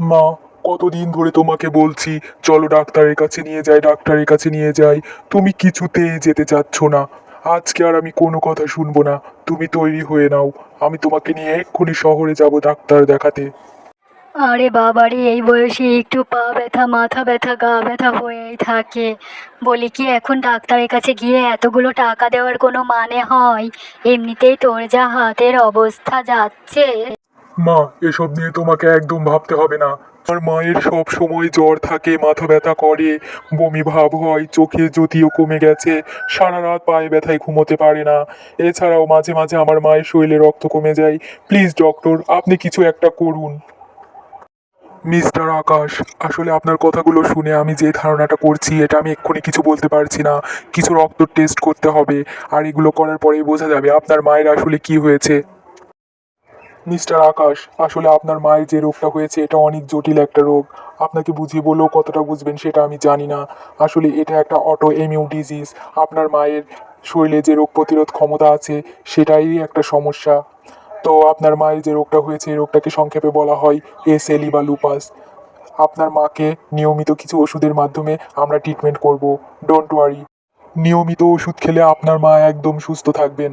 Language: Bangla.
মা, কতদিন ধরে তোমাকে বলছি, চলো ডাক্তারের কাছে নিয়ে যাই, ডাক্তারের কাছে নিয়ে যাই। তুমি কিছুতেই যেতে চাচ্ছ না। আজকে আর আমি কোনো কথা শুনব না। তুমি তৈরি হয়ে নাও। আমি তোমাকে নিয়ে এক্ষুনি শহরে যাব ডাক্তার দেখাতে। আরে বাবারে, এই বয়সে একটু পা ব্যথা, মাথা ব্যথা, গা ব্যথা হয়েই থাকে। বলি কি, এখন ডাক্তারের কাছে গিয়ে এতগুলো টাকা দেওয়ার কোনো মানে হয়? এমনিতেই তোর যা হাতের অবস্থা যাচ্ছে। মা, এসব নিয়ে তোমাকে একদম ভাবতে হবে না। আমার মায়ের সব সময় জ্বর থাকে, মাথা ব্যথা করে, বমি ভাব হয় চোখে জ্যোতিও কমে গেছে, সারা রাত পায়ে ব্যথায় ঘুমোতে পারে না। এছাড়াও মাঝে মাঝে আমার মায়ের শরীরে রক্ত কমে যায়। প্লিজ, ডক্টর, আপনি কিছু একটা করুন। মিস্টার আকাশ, আসলে আপনার কথাগুলো শুনে আমি যে ধারণাটা করছি, এটা আমি এক্ষুনি কিছু বলতে পারছি না। কিছু রক্ত টেস্ট করতে হবে, আর এগুলো করার পরেই বোঝা যাবে আপনার মায়ের আসলে কি হয়েছে। মিস্টার আকাশ, আসলে আপনার মায়ের যে রোগটা হয়েছে, এটা অনেক জটিল একটা রোগ। আপনাকে বুঝিয়ে বলেও কতটা বুঝবেন সেটা আমি জানি না। আসলে এটা একটা অটো এমিউ ডিজিজ আপনার মায়ের শরীরে যে রোগ প্রতিরোধ ক্ষমতা আছে, সেটাই একটা সমস্যা। তো আপনার মায়ের যে রোগটা হয়েছে, এই রোগটাকে সংক্ষেপে বলা হয় এসএলই বা লুপাস আপনার মাকে নিয়মিত কিছু ওষুধের মাধ্যমে আমরা ট্রিটমেন্ট করব। ডোন্ট ওয়ারি নিয়মিত ওষুধ খেলে আপনার মা একদম সুস্থ থাকবেন।